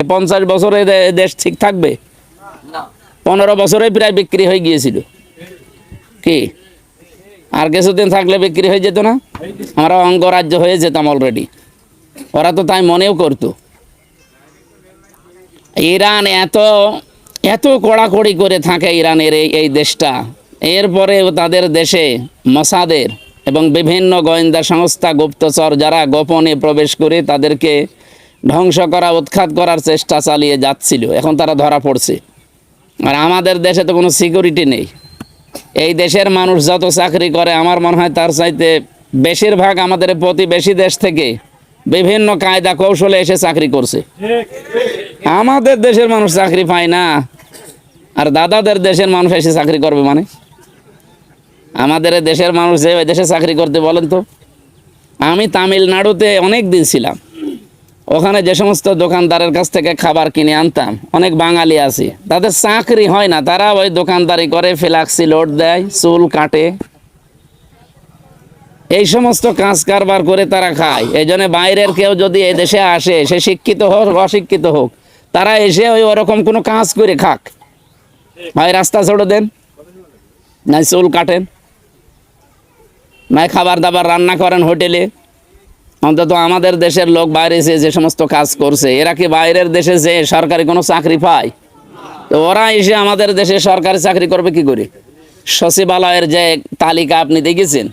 পঞ্চাশ বছরে দেশ ঠিক থাকবে? পনেরো বছরে প্রায় বিক্রি হয়ে গিয়েছিল। কি? আর কিছুদিন থাকলে বিক্রি হয়ে যেত না? আমরা অঙ্গরাজ্য হয়ে যেতাম অলরেডি ওরা তো তাই মনেও করতো। ইরান এত এত কড়াকড়ি করে থাকে ইরানের এই এই দেশটা। এরপরেও তাদের দেশে মসাদের এবং বিভিন্ন গোয়েন্দা সংস্থা গুপ্তচর যারা গোপনে প্রবেশ করে তাদেরকে ধ্বংস করা, উৎখাত করার চেষ্টা চালিয়ে যাচ্ছিল। এখন তারা ধরা পড়ছে। আর আমাদের দেশে তো কোনো সিকিউরিটি নেই। এই দেশের মানুষ যত চাকরি করে, আমার মনে হয় তার চাইতে বেশিরভাগ আমাদের প্রতিবেশী দেশ থেকে বিভিন্ন কায়দা কৌশলে এসে চাকরি করছে। আমাদের দেশের মানুষ চাকরি পায় না। আর দাদাদের দেশের মানুষ এসে চাকরি করবে মানে? আমাদের দেশের মানুষ যে দেশে চাকরি করতে বলেন তো? আমি তামিলনাড়ুতে অনেক দিন ছিলাম। ওখানে যে সমস্ত দোকানদারের কাছ থেকে খাবার কিনে আনতাম, অনেক বাঙালি আছে। তাদের চাকরি হয় না, তারা ওই দোকানদারি করে, ফ্লাক্সি লোড দেয়, চুল কাটে। এই সমস্ত কাজ কারবার করে তারা খায়। এই জন্য বাইরের কেউ যদি এই দেশে আসে, সে শিক্ষিত হোক, অশিক্ষিত হোক, তারা এসে ওই ওরকম কোনো কাজ করে খাক। ভাই, রাস্তা ছেড়ে দেন। নাই চুল কাটেন। নাই খাবার দাবার রান্না করেন হোটেলে। অন্তত আমাদের দেশের লোক বাইরে এসে যে সমস্ত কাজ করছে, এরা কি বাইরের দেশে যে সরকারি কোনো চাকরি পায়? তো ওরা এসে আমাদের দেশে সরকারি চাকরি করবে কি করে? সচিবালয়ের যে তালিকা আপনি দেখেছেন?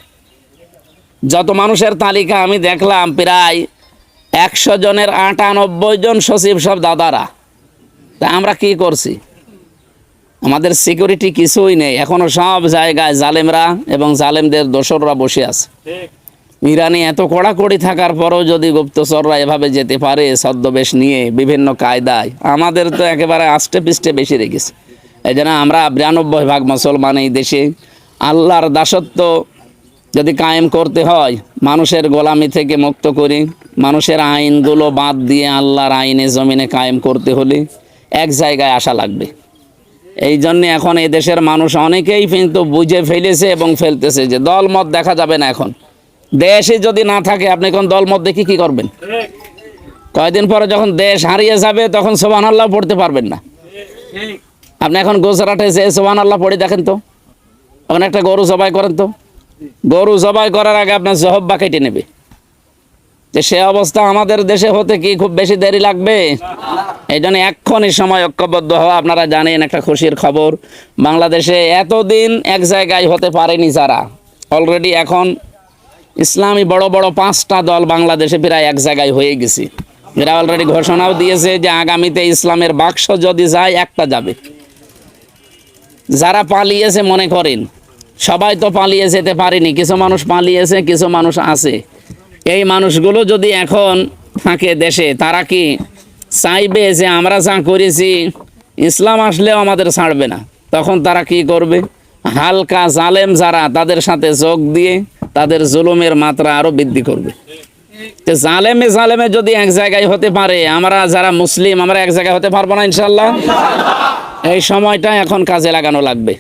যত মানুষের তালিকা আমি দেখলাম, প্রায় একশো জনের আটানব্বই জন সচিব সব দাদারা। তা আমরা কি করছি? আমাদের সিকিউরিটি কিছুই নেই। এখনও সব জায়গায় জালেমরা এবং জালেমদের দোসররা বসে আছে। ইরানে এত কড়াকড়ি থাকার পরেও যদি গুপ্তচররা এভাবে যেতে পারে ছদ্মবেশ নিয়ে বিভিন্ন কায়দায়, আমাদের তো একেবারে আষ্টে পিষ্টে বেশি রেখেছে। এই জন্য আমরা বিরানব্বই ভাগ মুসলমান এই দেশে। আল্লাহর দাসত্ব যদি কায়েম করতে হয়, মানুষের গোলামি থেকে মুক্ত করি, মানুষের আইনগুলো বাদ দিয়ে আল্লাহর আইনে জমিনে কায়েম করতে হলে এক জায়গায় আসা লাগবে। এই জন্য এখন এই দেশের মানুষ অনেকেই কিন্তু বুঝে ফেলেছে এবং ফেলতেছে যে দলমত দেখা যাবে না এখন। দেশে যদি না থাকে, আপনি কোন দলমত দেখি কি করবেন? কয়দিন পরে যখন দেশ হারিয়ে যাবে, তখন সোবান আল্লাহ পড়তে পারবেন না। আপনি এখন গুজরাটে যে সোবান আল্লাহ পড়ে, দেখেন তো। এখন একটা গরু জবাই করেন তো। গরু জবাই করার আগে আপনার জহব্বা কেটে নেবে। যে সে অবস্থা আমাদের দেশে হতে কি খুব বেশি দেরি লাগবে? এই জন্য এক্ষণই সময় ঐক্যবদ্ধ হওয়া, আপনারা জানেন একটা খুশির খবর। বাংলাদেশে এতদিন এক জায়গায় হতে পারেনি যারা। অলরেডি এখন ইসলামী বড় বড় পাঁচটা দল বাংলাদেশে প্রায় এক জায়গায় হয়ে গেছে। এরা অলরেডি ঘোষণাও দিয়েছে যে আগামীতে ইসলামের বাক্স যদি যায়, একটা যাবে। যারা পালিয়েছে, মনে করেন, সবাই তো পালিয়ে যেতে পারেনি। কিছু মানুষ পালিয়েছে, কিছু মানুষ আছে। এই মানুষগুলো যদি এখন থাকে দেশে, তারা কি চাইবে যে আমরা যা করেছি, ইসলাম আসলেও আমাদের ছাড়বে না? তখন তারা কি করবে? হালকা জালেম যারা, তাদের সাথে যোগ দিয়ে তাদের জুলুমের মাত্রা আরও বৃদ্ধি করবে। জালেমে জালেমে যদি এক জায়গায় হতে পারে, আমরা যারা মুসলিম, আমরা এক জায়গায় হতে পারব না ইনশাল্লাহ এই সময়টা এখন কাজে লাগানো লাগবে।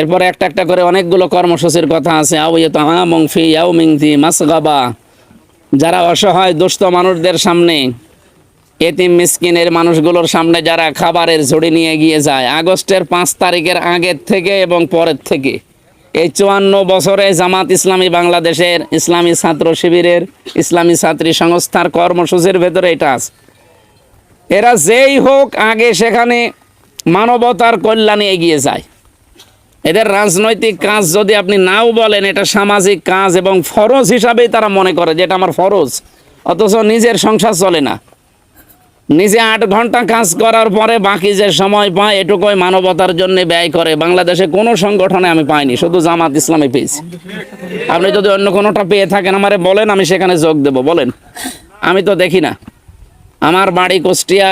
এরপরে একটা একটা করে অনেকগুলো কর্মসূচির কথা আছে। আউয়ে তো আমং ফি আউ মিংতি মাসগাবা। যারা অসহায়, দুস্থ মানুষদের সামনে, এতিম মিসকিনের মানুষগুলোর সামনে যারা খাবারের ঝুড়ি নিয়ে গিয়ে যায়, আগস্টের পাঁচ তারিখের আগের থেকে এবং পরের থেকে এই চুয়ান্ন বছরে জামাত ইসলামী বাংলাদেশের ইসলামী ছাত্র শিবিরের ইসলামী ছাত্রী সংস্থার কর্মসূচির ভেতরে এটা আছে। এরা যেই হোক, আগে সেখানে মানবতার কল্যাণে এগিয়ে যায়। এদের রাজনৈতিক কাজ যদি আপনি নাও বলেন, এটা সামাজিক কাজ এবং ফরজ হিসাবেই তারা মনে করে যে এটা আমার ফরজ। অথচ নিজের সংসার চলে না। নিজে আট ঘণ্টা কাজ করার পরে বাকি যে সময় পায়, এটুকুই মানবতার জন্য ব্যয় করে। বাংলাদেশে কোনো সংগঠনে আমি পাইনি, শুধু জামাত ইসলামে পেয়েছি। আপনি যদি অন্য কোনোটা পেয়ে থাকেন, আমারে বলেন, আমি সেখানে যোগ দেব, বলেন। আমি তো দেখি না। আমার বাড়ি কুষ্টিয়া,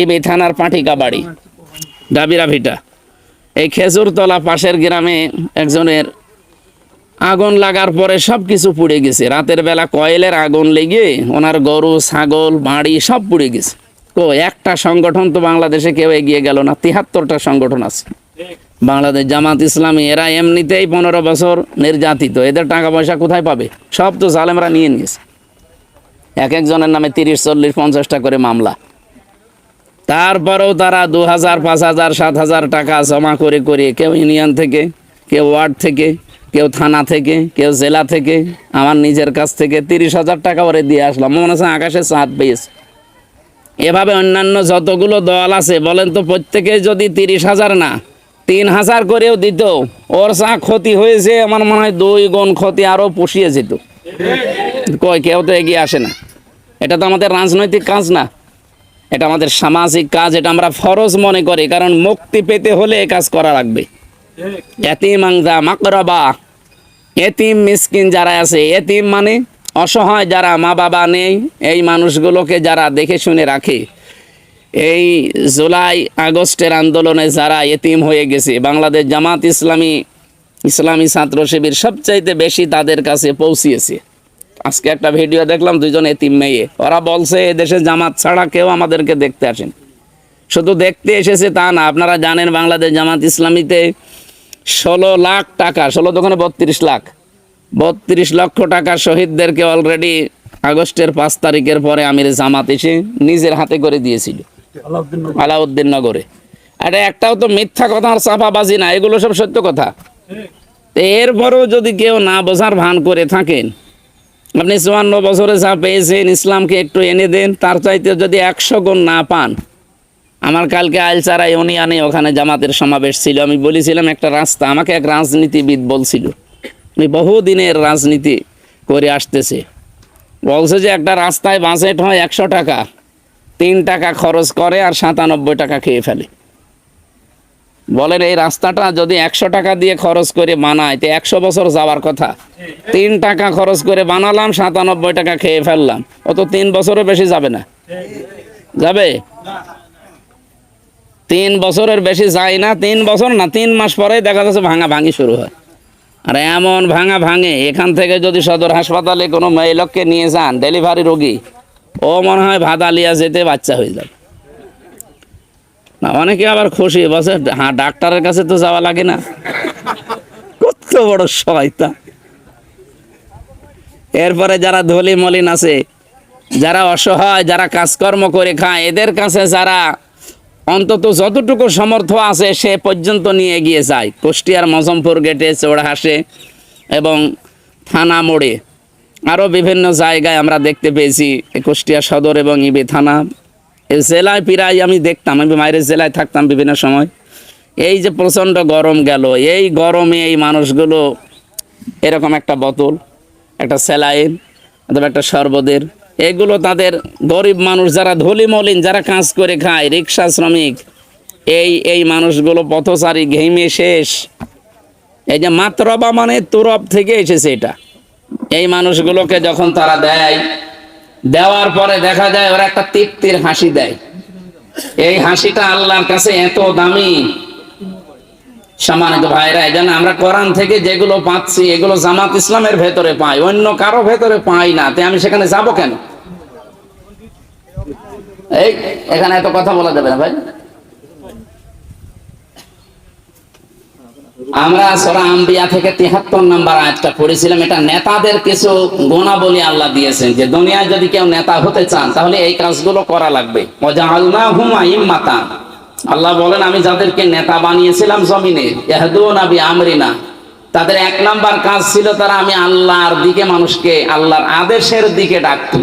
ইবি থানার পাঠিকা বাড়ি ডাবিরা ভিটা এই খেজুরতলা পাশের গ্রামে একজনের আগুন লাগার পরে সব কিছু পুড়ে গেছে। রাতের বেলা কয়েলের আগুন লেগে ওনার গরু, ছাগল, বাড়ি সব পুড়ে গেছে। তো একটা সংগঠন তো বাংলাদেশে কেউ এগিয়ে গেল না, তিহাত্তরটা সংগঠন আছে। বাংলাদেশ জামাত ইসলামী, এরা এমনিতেই পনেরো বছর নির্যাতিত। এদের টাকা পয়সা কোথায় পাবে? সব তো জালেমরা নিয়ে নিয়েছে। এক একজনের নামে তিরিশ, চল্লিশ, পঞ্চাশটা করে মামলা। তারপরেও তারা দু হাজার, পাঁচ হাজার, সাত হাজার টাকা জমা করে করে কেউ ইউনিয়ন থেকে, কেউ ওয়ার্ড থেকে কেউ থানা থেকে, কেউ জেলা থেকে, আমার নিজের কাছ থেকে তিরিশ হাজার টাকা ওরে দিয়ে আসলাম। মনে হচ্ছে আকাশে চাঁদ পেয়েছে। এভাবে অন্যান্য যতগুলো দল আছে, বলেন তো প্রত্যেকে যদি তিরিশ হাজার না, তিন হাজার করেও দিত, ওর চা ক্ষতি হয়েছে, আমার মনে হয় দুই গুণ ক্ষতি আরও পুষিয়ে যেত। কয়, কেউ তো এগিয়ে আসে না। এটা তো আমাদের রাজনৈতিক কাজ না। এটা আমাদের সামাজিক কাজ, এটা আমরা ফরজ মনে করি, কারণ মুক্তি পেতে হলে এ কাজ করা লাগবে। এতিম মিসকিন যারা আছে, এতিম মানে অসহায় যারা মা বাবা নেই, এই মানুষগুলোকে যারা দেখে শুনে রাখে। এই জুলাই আগস্টের আন্দোলনে যারা এতিম হয়ে গেছে, বাংলাদেশ জামাত ইসলামী ইসলামী ছাত্র শিবির সবচাইতে বেশি তাদের কাছে পৌঁছিয়েছে। আজকে একটা ভিডিও দেখলাম, দুইজন এতিম মেয়ে। ওরা বলছে এদেশে জামাত ছাড়া কেউ আমাদেরকে দেখতে আসেন। শুধু দেখতে এসেছে তা না, আপনারা জানেন বাংলাদেশ জামাত ইসলামীতে ষোলো লাখ টাকা ষোলো দোকানে বত্রিশ লাখ। বত্রিশ লক্ষ টাকা শহীদদেরকে অলরেডি আগস্টের পাঁচ তারিখের পরে আমির জামাত এসে নিজের হাতে করে দিয়েছিল। আলাউদ্দিন নগরে। আরে একটাও তো মিথ্যা কথা আর চাপাবাজি না এগুলো সব সত্য কথা। এরপরেও যদি কেউ না বোঝার ভান করে থাকেন আপনি চুয়ান্ন বছরে যা পেয়েছেন ইসলামকে একটু এনে দেন তার চাইতে যদি একশো গুণ না পান আমার কালকে আইলচারা ইউনিয়নে ওখানে জামাতের সমাবেশ ছিল। আমি বলেছিলাম, একটা রাস্তা, আমাকে এক রাজনীতিবিদ বলছিল উনি বহুদিনের রাজনীতি করে আসতেছে। বলছে যে একটা রাস্তায় বাজেট হয় একশো টাকা, তিন টাকা খরচ করে আর সাতানব্বই টাকা খেয়ে ফেলে। বলেন, এই রাস্তাটা যদি একশো টাকা দিয়ে খরচ করে বানায়, তো একশো বছর যাওয়ার কথা। তিন টাকা খরচ করে বানালাম, সাতানব্বই টাকা খেয়ে ফেললাম। অত তিন বছরের বেশি যাবে না। যাবে? তিন বছরের বেশি যায় না, তিন বছর না, তিন মাস পরে দেখা যাচ্ছে ভাঙা ভাঙি শুরু হয়। আর এমন ভাঙা ভাঙে, এখান থেকে যদি সদর হাসপাতালে কোনো মেয়ে লোককে নিয়ে যান, ডেলিভারি রোগী, ও মনে হয় ভাদালিয়া যেতে বাচ্চা হয়ে যাবে। না, অনেকে আবার খুশি, বলছে হ্যাঁ ডাক্তারের কাছে তো যাওয়া লাগে না। কত বড় শয়তা এরপরে যারা ধলি মলিন আছে, যারা অসহায়, যারা কাজকর্ম করে খায়, এদের কাছে যারা অন্তত যতটুকু সমর্থ আছে সে পর্যন্ত নিয়ে গিয়ে যায়। কুষ্টিয়ার মজমপুর গেটে চৌড়হাসে এবং থানা মোড়ে। আরও বিভিন্ন জায়গায় আমরা দেখতে পেয়েছি কুষ্টিয়া সদর এবং ইবি থানা। জেলায় প্রায় আমি দেখতাম, আমি বাইরের জেলায় থাকতাম বিভিন্ন সময়। এই যে প্রচণ্ড গরম গেল, এই গরমে এই মানুষগুলো এরকম একটা বোতল, একটা স্যালাইন, অথবা একটা শরবতের এগুলো তাদের গরিব মানুষ, যারা ধলি মলিন যারা কাজ করে খায়, রিক্সা শ্রমিক, এই এই মানুষগুলো পথচারী ঘেমে শেষ। এই যে মাত্রবা মানে তুরব থেকে এসেছে এটা। এই মানুষগুলোকে যখন তারা দেয়, দেওয়ার পরে দেখা যায় ওরা একটা তৃপ্তির হাসি দেয়। এই হাসিটা আল্লাহর কাছে এত দামি। সম্মানিত ভাইরা জন্য আমরা কোরআন থেকে যেগুলো পাচ্ছি, এগুলো জামাত ইসলামের ভেতরে পাই, অন্য কারও ভেতরে পাই না। তাই আমি সেখানে যাব কেন? এই, এখানে এত কথা বলা যাবে না ভাই। আমরা সরা আম্বিয়া থেকে তিহাত্তর নাম্বার আয়াতটা পড়েছিলাম, এটা নেতাদের কিছু গুণাবলী আল্লাহ দিয়েছেন, যে দুনিয়ায় যদি কেউ নেতা হতে চান, তাহলে এই কাজগুলো করা লাগবে। ওয়াজআলনা হুম আইম্মাতা আল্লাহ বলেন, আমি যাদেরকে নেতা বানিয়েছিলাম জমিনে বিআমরিনা, তাদের এক নাম্বার কাজ ছিল তারা আমি আল্লাহর দিকে মানুষকে, আল্লাহর আদেশের দিকে ডাকতো।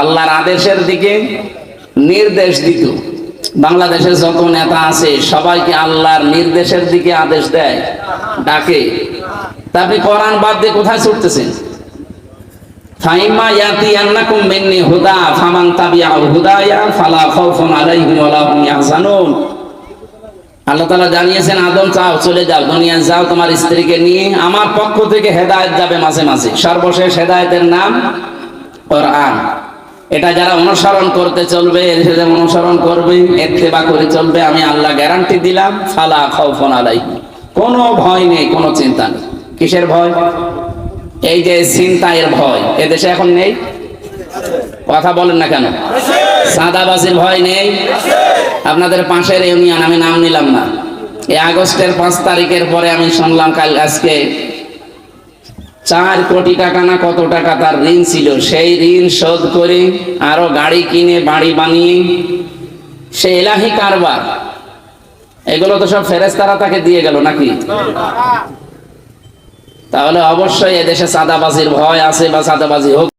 আল্লাহর আদেশের দিকে নির্দেশ দিত। বাংলাদেশের যত নেতা আছে, সবাইকে আল্লাহর নির্দেশের দিকে আদেশ দেয়, ডাকে। তা আপনি কোরআন বাদ দিয়ে কোথায় ছুটতেছেন? জানিয়েছেন, আদম চলে যাও তোমার স্ত্রীকে নিয়ে। আমার পক্ষ থেকে হেদায়েত যাবে মাঝে মাঝে। সর্বশেষ হেদায়েতের নাম কোরআন। এটা যারা অনুসরণ করতে চলবে অনুসরণ করবে, এত্তেবা করে চলবে, আমি আল্লাহ গ্যারান্টি দিলাম, ফালা খাউফুন আলাইহিম। কোনো ভয় নেই, কোনো চিন্তা নেই। কিসের ভয়? এই যে চিন্তায়ের ভয় এদেশে এখন নেই? কথা বলেন না কেন? সাদাবাজির ভয় নেই? আপনাদের পাশের ইউনিয়ন, আমি নাম নিলাম না। এই আগস্টের পাঁচ তারিখের পরে আমি শুনলাম কাল আজকে চার কোটি টাকা না কত টাকা তার ঋণ ছিল? সেই ঋণ শোধ করে আরও গাড়ি কিনে, বাড়ি বানিয়ে, সে এলাহি কারবার। এগুলো তো সব ফেরেস্তারা তাকে দিয়ে গেল নাকি? তাহলে অবশ্যই এদেশে চাঁদাবাজির ভয় আছে বা চাঁদাবাজি হোক